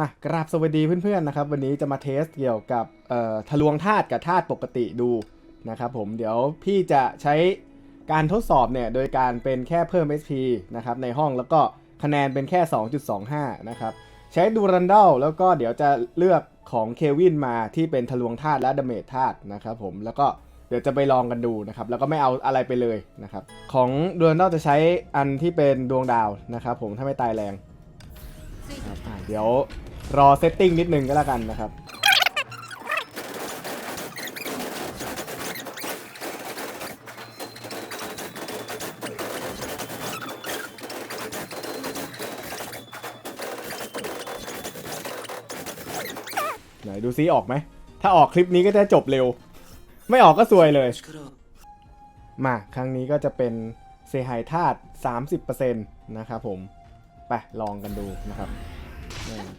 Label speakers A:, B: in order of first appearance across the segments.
A: มากราบสวัสดีเพื่อนๆนะครับ วันนี้จะมาเทสเกี่ยวกับทะลวงธาตุกับธาตุปกติดูนะครับผมเดี๋ยวพี่จะใช้การทดสอบเนี่ยโดยการเป็นแค่เพิ่ม SP นะครับในห้องแล้วก็คะแนนเป็นแค่ 2.25 นะครับ ใช้ดูรันดัลแล้วก็เดี๋ยวจะเลือกของเควินมาที่เป็นทะลวงธาตุและดาเมจธาตุนะครับผมแล้วก็เดี๋ยวจะไปลองกันดูนะครับ แล้วก็ไม่เอาอะไรไปเลยนะครับ ของดูรันดัลจะใช้อันที่เป็นดวงดาวนะครับผมถ้าไม่ตายแรง เดี๋ยว รอเซตติ้งนิดนึงก็แล้วกันนะครับ ไหนดูซิออกไหม ถ้าออกคลิปนี้ก็จะจบเร็ว ไม่ออกก็ซวยเลย มาครั้งนี้ก็จะเป็นเซหายธาตุ30%นะครับผม ไปลองกันดูนะครับ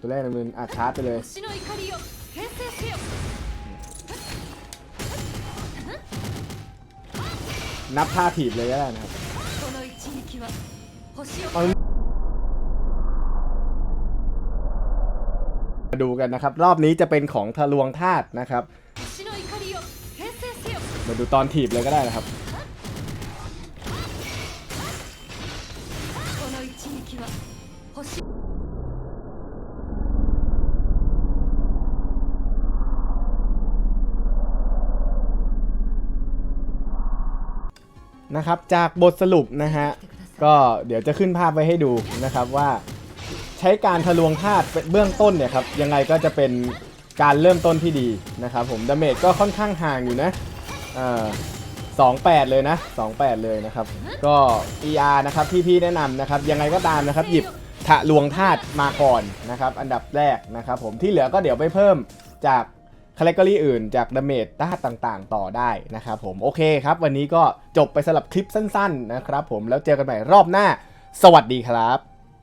A: ตัวแรกนำมืออัดชาร์จไปเลย
B: 星の怒りよ平成せよ
A: นับท่าถีบเลยก็ได้นะครับ
B: この一撃は星を
A: มาดูกันนะครับ รอบนี้จะเป็นของทะลวงธาตุนะครับ
B: 星の怒りよ平成せよ
A: มาดูตอนถีบเลยก็ได้นะครับ
B: この一撃は星
A: นะครับจากบทสรุปนะฮะก็เดี๋ยวจะขึ้นภาพไว้ให้ดูนะครับว่าใช้การทะลวงธาตุเป็นเบื้องต้นเนี่ยครับยังไงก็จะเป็นการเริ่มต้นที่ดีนะครับผมดาเมจก็ค่อนข้างห่างอยู่นะอ่า28เลยนะ28เลยนะครับ ก็ ER นะครับที่พี่แนะนำนะครับยังไงก็ตามนะครับหยิบทะลวงธาตุมาก่อนนะครับอันดับแรกนะครับผมที่เหลือก็เดี๋ยวไปเพิ่มจาก คาแรคเตอรี่อื่นจากดาเมจธาต่างๆ ต่อได้นะครับผมโอเคครับ วันนี้ก็จบไปสำหรับคลิปสั้นๆนะครับผมแล้วเจอกันใหม่รอบหน้า สวัสดีครับ